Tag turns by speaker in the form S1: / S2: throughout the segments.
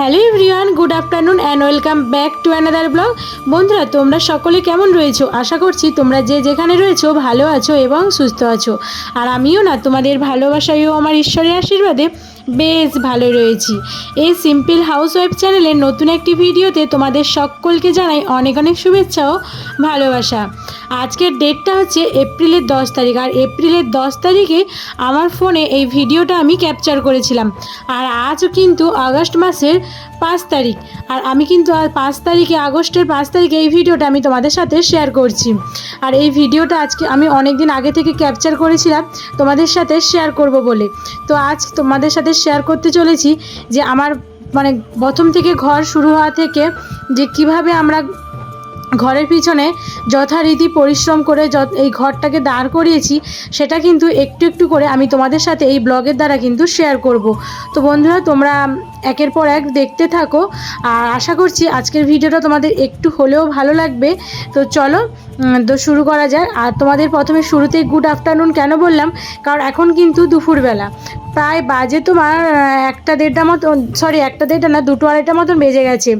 S1: Hello everyone, good afternoon and welcome back to another blog বন্ধুরা, তোমরা সকলে কেমন রয়েছো? আশা করছি তোমরা যে যেখানে রয়েছো ভালো আছো এবং সুস্থ আছো। আর আমিও না, তোমাদের ভালোবাসায় ও আমার ঈশ্বরের আশীর্বাদে বেশ ভালো রয়েছি। এই সিম্পল হাউস ওয়াইফ চ্যানেলের নতুন একটি ভিডিওতে তোমাদের সকলকে জানাই অনেক অনেক শুভেচ্ছা ও ভালোবাসা। আজকের ডেটটা হচ্ছে এপ্রিলের দশ তারিখ। আর এপ্রিলের দশ তারিখে আমার ফোনে এই ভিডিওটা আমি ক্যাপচার করেছিলাম। আর আজও কিন্তু আগস্ট মাসের পাঁচ তারিখ। আর আমি কিন্তু আর পাঁচ তারিখে, আগস্টের পাঁচ তারিখে এই ভিডিওটা আমি তোমাদের সাথে শেয়ার করছি। আর এই ভিডিওটা আজকে আমি অনেক দিন আগে থেকে ক্যাপচার করেছিলাম, তোমাদের সাথে শেয়ার করব বলে। তো আজ তোমাদের সাথে শেয়ার করতে চলেছি যে আমার মানে প্রথম থেকে ঘর শুরু হওয়া থেকে যে কীভাবে আমরা ঘরের পিছনে যথারীতি পরিশ্রম করে এই ঘরটাকে দাঁড় করিয়েছি, সেটা কিন্তু একটু একটু করে আমি তোমাদের সাথে এই ব্লগের দ্বারা কিন্তু শেয়ার করব। তো বন্ধুরা, তোমরা একের পর এক দেখতে থাকো। আর আশা করছি আজকের ভিডিওটা তোমাদের একটু হলেও ভালো লাগবে। তো চলো তো শুরু করা যায় আর তোমাদের প্রথমে শুরুতেই গুড আফটারনুন কেন বললাম? কারণ এখন কিন্তু দুপুরবেলা। প্রায় বাজে তোমার একটা দেড়টা মতো সরি একটা দেড়টা না, দুটো আড়াইটা মতন বেজে গেছে।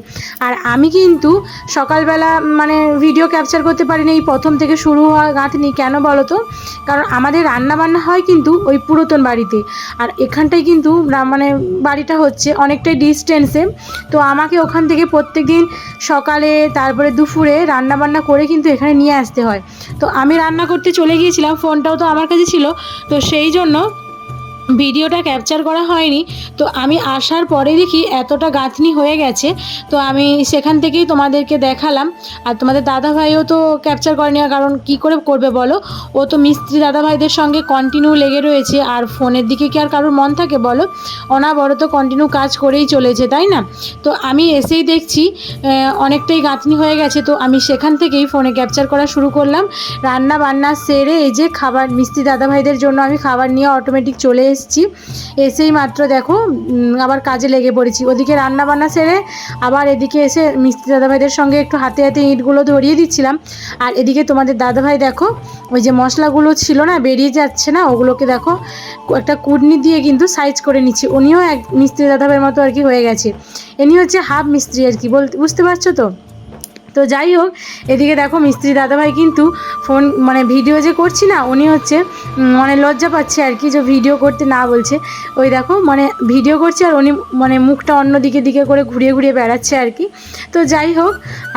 S1: আর আমি কিন্তু সকালবেলা মানে ভিডিও ক্যাপচার করতে পারিনি, এই প্রথম থেকে শুরু হওয়া গাঁথনি কেন বলো তো? কারণ আমাদের রান্না বান্না হয় কিন্তু ওই পুরাতন বাড়িতে। আর এখানটায় কিন্তু মানে বাড়িটা হচ্ছে অনেকটাই ডিস্টেন্সে তো আমাকে ওখান থেকে প্রত্যেক দিন সকালে, তারপরে দুপুরে রান্না বান্না করে কিন্তু এখানে নিয়ে আসতে হয়। তো আমি রান্না করতে চলে গিয়েছিলাম, ফোনটাও তো আমার কাছে ছিল। তো সেই জন্য ভিডিওটা ক্যাপচার করা হয়নি, তো আমি আসার পরে দেখি এতটা গাঁথনি হয়ে গেছে, তো আমি সেখান থেকেই তোমাদেরকে দেখালাম। আর তোমাদের দাদা ভাইও তো ক্যাপচার করেনি কারণ কি করে করবে বলো? ও তো মিস্ত্রি দাদা ভাইদের সঙ্গে কন্টিনিউ লেগে রয়েছে, আর ফোনের দিকে কি আর কারোর মন থাকে বলো? অনাবরত কন্টিনিউ কাজ করেই চলেছে, তাই না? তো আমি এসেই দেখছি অনেকটাই গাঁথনি হয়ে গেছে, তো আমি সেখান থেকেই ফোনে ক্যাপচার করা শুরু করলাম। রান্না বান্না সেরে এই যে খাবার, মিস্ত্রি দাদা ভাইদের জন্য আমি খাবার নিয়ে অটোমেটিক চলে এসেছি। এসেই মাত্র দেখো আবার কাজে লেগে পড়েছি। ওদিকে রান্না বান্না সেরে আবার এদিকে এসে মিস্ত্রি দাদা ভাইদের সঙ্গে একটু হাতে হাতে ইঁটগুলো ধরিয়ে দিচ্ছিলাম। আর এদিকে তোমাদের দাদা ভাই দেখো, ওই যে মশলাগুলো ছিল না, বেরিয়ে যাচ্ছে না, ওগুলোকে দেখো, একটা কুটনি দিয়ে কিন্তু সাইজ করে নিচ্ছি। উনিও এক মিস্ত্রি দাদা ভাইয়ের মতো আর কি হয়ে গেছে। এনি হচ্ছে হাফ মিস্ত্রি আর কি বলতে বুঝতে পারছ তো? তো যাই হোক, এদিকে দেখো মিস্ত্রি দাদাভাই কিন্তু ফোন মানে ভিডিও যে করছি না, উনি হচ্ছে মানে লজ্জা পাচ্ছে আর কি যে ভিডিও করতে না বলছে। ওই দেখো মানে ভিডিও করছে আর উনি মানে মুখটা অন্য দিকে দিকে করে ঘুরিয়ে ঘুরিয়ে বেড়াচ্ছে আর কি। তো যাই হোক,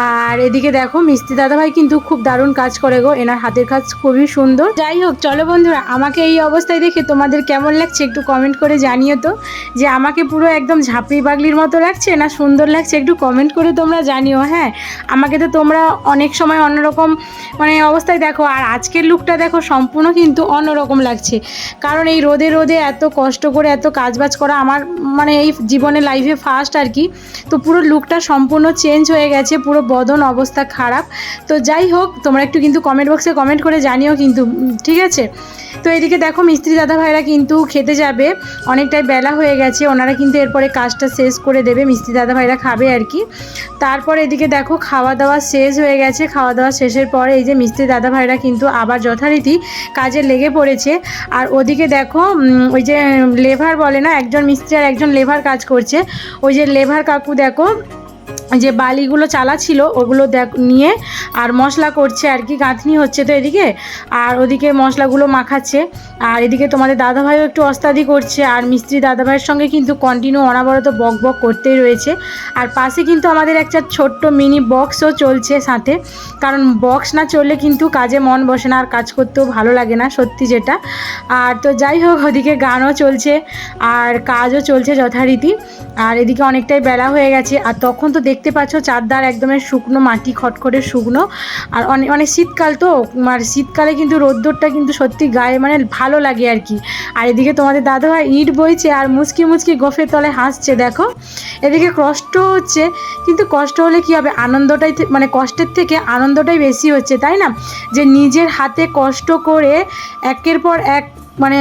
S1: আর এদিকে দেখো মিস্ত্রি দাদাভাই কিন্তু খুব দারুণ কাজ করে গো, এনার হাতের কাজ খুবই সুন্দর। যাই হোক, চলো বন্ধুরা, আমাকে এই অবস্থায় দেখে তোমাদের কেমন লাগছে একটু কমেন্ট করে জানিও তো, যে আমাকে পুরো একদম ঝাঁপড়ি বাগলির মতো লাগছে না সুন্দর লাগছে একটু কমেন্ট করে তোমরা জানিও হ্যাঁ? আমাকে তো তোমরা অনেক সময় অন্যরকম মানে অবস্থায় দেখো, আর আজকের লুকটা দেখো সম্পূর্ণ কিন্তু অন্যরকম লাগছে। কারণ এই রোদে রোদে এত কষ্ট করে এত কাজবাজ করা আমার মানে এই জীবনে লাইফে ফার্স্ট আর কি। তো পুরো লুকটা সম্পূর্ণ চেঞ্জ হয়ে গেছে, পুরো বদন অবস্থা খারাপ। তো যাই হোক, তোমরা একটু কিন্তু কমেন্ট বক্সে কমেন্ট করে জানিও কিন্তু, ঠিক আছে? তো এদিকে দেখো মিস্ত্রি দাদা ভাইরা কিন্তু খেতে যাবে, অনেকটাই বেলা হয়ে গেছে, ওনারা কিন্তু এরপরে কাজটা শেষ করে দেবে, মিস্ত্রি দাদা ভাইরা খাবে আর কি। তারপর এদিকে দেখো খাওয়া দাওয়া শেষ হয়ে গেছে। খাওয়া দাওয়া শেষের পরে এই যে মিস্ত্রি দাদা ভাইরা কিন্তু আবার যথারীতি কাজে লেগে পড়েছে। আর ওদিকে দেখো ওই যে লেভার বলে না, একজন মিস্ত্রি আর একজন লেভার কাজ করছে। ওই যে লেভার কাকু দেখো যে বালিগুলো চালা ছিল ওগুলো দেখ, নিয়ে আর মশলা করছে আর কি, গাঁথনি হচ্ছে তো এদিকে, আর ওদিকে মশলাগুলো মাখাচ্ছে। আর এদিকে তোমাদের দাদাভাইও একটু অস্তাদি করছে, আর মিস্ত্রি দাদাভাইয়ের সঙ্গে কিন্তু কন্টিনিউ অনাবরত বক বক করতেই রয়েছে। আর পাশে কিন্তু আমাদের একটা ছোট্ট মিনি বক্সও চলছে সাথে। কারণ বক্স না চললে কিন্তু কাজে মন বসে না, আর কাজ করতেও ভালো লাগে না, সত্যি যেটা। আর তো যাই হোক, ওদিকে গানও চলছে, আর কাজও চলছে যথারীতি। আর এদিকে অনেকটাই বেলা হয়ে গেছে, আর তখন তো দেখতে পাচ্ছ চারদার একদমই শুকনো মাটি, খটখটে শুকনো। আর অনেক অনেক শীতকাল তো, আর শীতকালে কিন্তু রোদ্দুরটা কিন্তু সত্যি গায়ে মানে ভালো লাগে আর কি। আর এদিকে তোমাদের দাদাভাই ইট বইছে আর মুচকি মুচকি গোফের তলে হাসছে, দেখো। এদিকে কষ্ট হচ্ছে, কিন্তু কষ্ট হলে কি হবে? আনন্দটাই মানে কষ্টের থেকে আনন্দটাই বেশি হচ্ছে, তাই না? যে নিজের হাতে কষ্ট করে একের পর এক মানে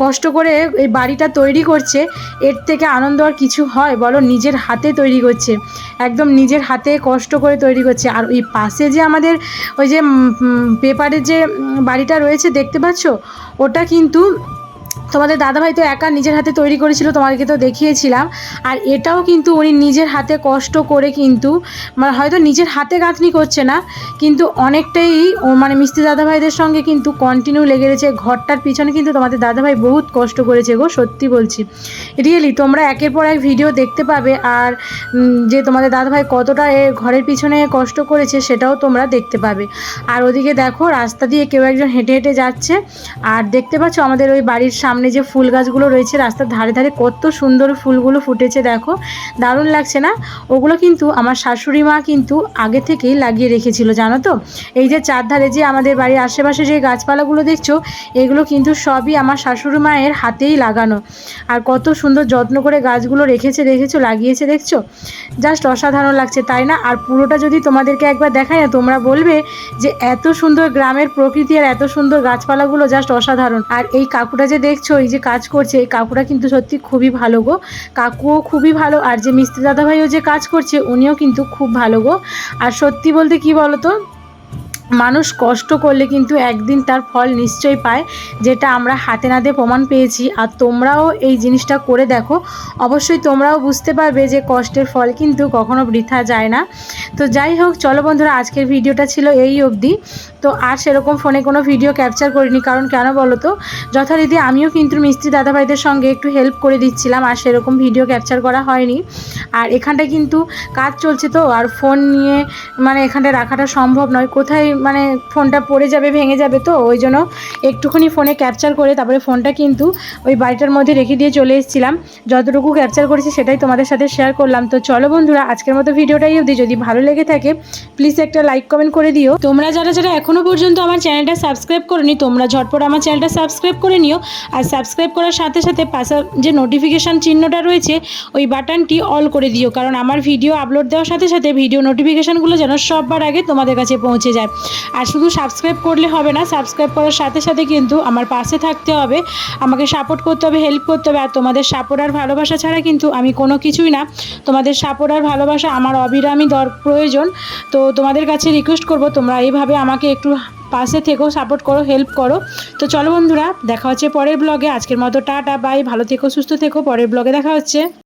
S1: কষ্ট করে এই বাড়িটা তৈরি করছে, এর থেকে আনন্দ আর কিছু হয়? বলো, নিজের হাতে তৈরি করছে। একদম নিজের হাতে কষ্ট করে তৈরি করছে। আর ওই পাশে যে আমাদের ওই যে পেপারে যে বাড়িটা রয়েছে, দেখতে পাচ্ছ? ওটা কিন্তু তোমাদের দাদাভাই তো একা নিজের হাতে তৈরি করেছিল, তোমাদেরকে তো দেখিয়েছিলাম। আর এটাও কিন্তু উনি নিজের হাতে কষ্ট করে কিন্তু মানে হয়তো নিজের হাতে গাঁথনি করছে না, কিন্তু অনেকটাই ও মানে মিস্ত্রি দাদাভাইদের সঙ্গে কিন্তু কন্টিনিউ লেগে রয়েছে। ঘরটার পিছনে কিন্তু তোমাদের দাদাভাই বহুত কষ্ট করেছে গো, সত্যি বলছি। রিয়েলি তোমরা একের পর এক ভিডিও দেখতে পাবে আর যে তোমাদের দাদাভাই কতটা এ ঘরের পিছনে কষ্ট করেছে সেটাও তোমরা দেখতে পাবে। আর ওদিকে দেখো, রাস্তা দিয়ে কেউ একজন হেঁটে হেঁটে যাচ্ছে। আর দেখতে পাচ্ছ আমাদের ওই বাড়ির সামনে যে ফুল গাছগুলো রয়েছে রাস্তার ধারে ধারে কত সুন্দর ফুলগুলো ফুটেছে দেখো। দারুণ লাগছে না? ওগুলো কিন্তু আমার শাশুড়ি মা কিন্তু আগে থেকেই লাগিয়ে রেখেছিল, জানো তো? এই যে চারধারে যে আমাদের বাড়ির আশেপাশে যে গাছপালাগুলো দেখছ, এগুলো কিন্তু সবই আমার শাশুড়ি মায়ের হাতেই লাগানো। আর কত সুন্দর যত্ন করে গাছগুলো রেখেছে দেখেছ লাগিয়েছে, দেখছ? জাস্ট অসাধারণ লাগছে, তাই না? আর পুরোটা যদি তোমাদেরকে একবার দেখায় না, তোমরা বলবে যে এত সুন্দর গ্রামের প্রকৃতি আর এত সুন্দর গাছপালাগুলো জাস্ট অসাধারণ। আর এই কাকুটা যে দেখছ এই যে কাজ করছে, এই কাকুরা কিন্তু সত্যি খুবই ভালো গো। কাকুও খুবই ভালো, আর যে মিস্ত্রি দাদাভাইও যে কাজ করছে, উনিও কিন্তু খুব ভালো গো। আর সত্যি বলতে কি বলতো মানুষ কষ্ট করলে কিন্তু একদিন তার ফল নিশ্চয়ই পায়, যেটা আমরা হাতে নাতে প্রমাণ পেয়েছি। আর তোমরাও এই জিনিসটা করে দেখো। অবশ্যই তোমরাও বুঝতে পারবে যে কষ্টের ফল কিন্তু কখনো বৃথা যায় না। তো যাই হোক, চলো বন্ধুরা, আজকের ভিডিওটা ছিল এই অবধি। তো আর সেরকম ফোনে কোনো ভিডিও ক্যাপচার করিনি, কারণ কেন বলো তো? যথারীতি আমিও কিন্তু মিস্ত্রি দাদাভাইদের সঙ্গে একটু হেল্প করে দিচ্ছিলাম, আর সেরকম ভিডিও ক্যাপচার করা হয়নি। আর এখানটায় কিন্তু কাজ চলছে তো, আর ফোন নিয়ে মানে এখানটায় রাখাটা সম্ভব নয়। কোথায় মানে ফোনটা পড়ে যাবে, ভেঙে যাবে তো, ওই জন্য একটুখানি ফোনে ক্যাপচার করে তারপরে ফোনটা কিন্তু ওই বাড়িটার মধ্যে রেখে দিয়ে চলে এসেছিলাম। যতটুকু ক্যাপচার করেছি সেটাই তোমাদের সাথে শেয়ার করলাম। তো চলো বন্ধুরা, আজকের মতো ভিডিওটাই অবধি। যদি ভালো লেগে থাকে প্লিজ একটা লাইক কমেন্ট করে দিও। তোমরা যারা যারা এখনও পর্যন্ত আমার চ্যানেলটা সাবস্ক্রাইব করনি, তোমরা ঝটপট আমার চ্যানেলটা সাবস্ক্রাইব করে নিও। আর সাবস্ক্রাইব করার সাথে সাথে পাশে যে নোটিফিকেশান চিহ্নটা রয়েছে, ওই বাটনটি অল করে দিও। কারণ আমার ভিডিও আপলোড দেওয়ার সাথে সাথে ভিডিও নোটিফিকেশানগুলো যেন সববার আগে তোমাদের কাছে পৌঁছে যায়। আর শুধু সাবস্ক্রাইব করলে হবে না সাবস্ক্রাইব করার সাথে সাথে কিন্তু আমার পাশে থাকতে হবে। আমাকে সাপোর্ট করতে হবে হেল্প করতে হবে। আর তোমাদের সাপোর্ট আর ভালোবাসা ছাড়া কিন্তু আমি কোনো কিছুই না। তোমাদের সাপোর্ট আর ভালোবাসা আমার অবিরামই দর, প্রয়োজন। তো তোমাদের কাছে রিকোয়েস্ট করব, তোমরা এইভাবে আমাকে একটু পাশে থেকেও সাপোর্ট করো হেল্প করো। তো চলো বন্ধুরা, দেখা হচ্ছে পরের ব্লগে আজকের মতো টাটা বাই ভালো থেকো, সুস্থ থেকো। পরের ব্লগে দেখা হচ্ছে।